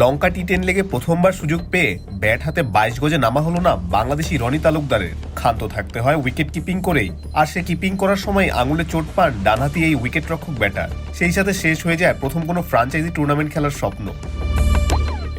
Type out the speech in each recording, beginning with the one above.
লঙ্কা T ten লেগে প্রথমবার সুযোগ পেয়ে ব্যাট হাতে বাইশ গজে নামা হলো না বাংলাদেশি রনি তালুকদারের। ক্ষান্ত থাকতে হয় উইকেট কিপিং করেই। আর সে কিপিং করার সময় আঙুলে চোট পান ডানহাতি এই উইকেট রক্ষক ব্যাটার সেই সাথে শেষ হয়ে যায় প্রথম কোনো ফ্রাঞ্চাইজি টুর্নামেন্ট খেলার স্বপ্ন।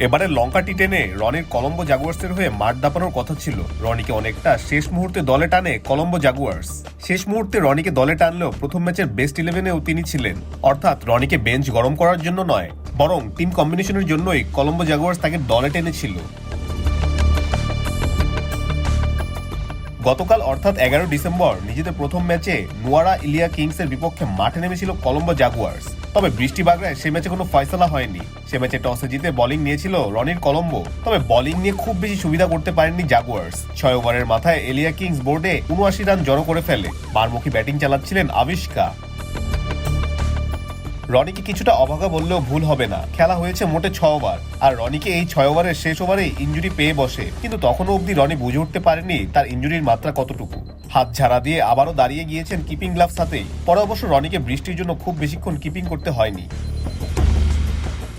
এবারে লঙ্কা টি টেনে রনির কলম্বো জাগুয়ার্সের হয়ে মাঠ দাপানোর কথা ছিল। রনিকে অনেকটা শেষ মুহূর্তে দলে টানে কলম্বো জাগুয়ার্স। শেষ মুহূর্তে রনিকে দলে টানলেও প্রথম ম্যাচের বেস্ট ইলেভেনেও তিনি ছিলেন। অর্থাৎ রনিকে বেঞ্চ গরম করার জন্য নয় বরং টিম কম্বিনেশনের জন্যই কলম্বো জাগুয়ার্স তাকে দলে টেনেছিল। গতকাল অর্থাৎ এগারো ডিসেম্বর নিজেদের প্রথম ম্যাচে নোয়ারা ইলিয়া কিংসের বিপক্ষে মাঠে নেমেছিল কলম্বো জাগুয়ার্স। তবে বৃষ্টি বাগড়ায় সে ম্যাচে কোনো ফয়সলা হয়নি। সে ম্যাচে টসে জিতে বোলিং নিয়েছিল রনির কলম্বো। তবে বোলিং নিয়ে খুব বেশি সুবিধা করতে পারেননি জাগুয়ার্স। ছয় ওভারের মাথায় এলিয়া কিংস বোর্ডে উনআশি রান জড়ো করে ফেলে। বারমুখী ব্যাটিং চালাচ্ছিলেন আবিষ্কা। রনিকে কিছুটা অভাগা বললেও ভুল হবে না। খেলা হয়েছে মোটে ছ ওভার। আর রনিকে এই ছয় ওভারের শেষ ওভারে ইঞ্জুরি পেয়ে বসে। কিন্তু তখনও অবধি রনি বুঝে উঠতে পারেনি তার ইঞ্জুরির মাত্রা কতটুকু। হাত ঝাড়া দিয়ে আবারও দাঁড়িয়ে গিয়েছেন কিপিং গ্লাভস হাতেই পরে অবশ্য রনিকে বৃষ্টির জন্য খুব বেশিক্ষণ কিপিং করতে হয়নি।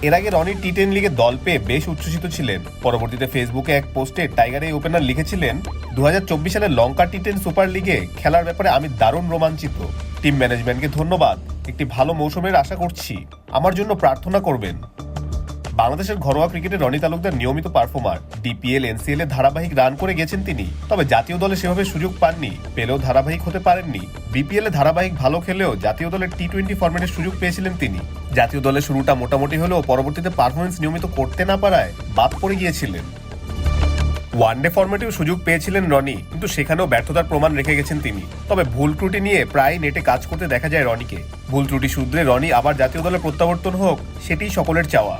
এর আগে রনি টি টেন লিগে দল পেয়ে বেশ উচ্ছ্বসিত ছিলেন। পরবর্তীতে ফেসবুকে এক পোস্টে টাইগার এই ওপেনার লিখেছিলেন দু হাজার চব্বিশ সালে লঙ্কা টি টেন সুপার লিগে খেলার ব্যাপারে আমি দারুণ রোমাঞ্চিত। টিম ম্যানেজমেন্টকে ধন্যবাদ। একটি ভালো মৌসুমের আশা করছি। আমার জন্য প্রার্থনা করবেন। বাংলাদেশের ঘরোয়া ক্রিকেটে রনি তালুকদার নিয়মিত পারফর্মার, ডিপিএল, এনসিএল এ ধারাবাহিক রান করে গেছেন তিনি। তবে জাতীয় দলে সেভাবে সুযোগ পাননি, পেলেও ধারাবাহিক হতে পারেননি। বিপিএল এ ধারাবাহিক ভালো খেলেও জাতীয় দলের টি টোয়েন্টি ফরম্যাটের সুযোগ পেয়েছিলেন তিনি। জাতীয় দলের শুরুটা মোটামুটি হলেও পরবর্তীতে পারফরমেন্স নিয়মিত করতে না পারায় বাদ পড়ে গিয়েছিলেন। ওয়ানডে ফরম্যাটেও সুযোগ পেয়েছিলেন রনি, কিন্তু সেখানেও ব্যর্থতার প্রমাণ রেখে গেছেন তিনি। তবে ভুল ত্রুটি নিয়ে প্রায় নেটে কাজ করতে দেখা যায় রনিকে। ভুল ত্রুটি শুধরে রনি আবার জাতীয় দলে প্রত্যাবর্তন হোক সেটি সকলের চাওয়া।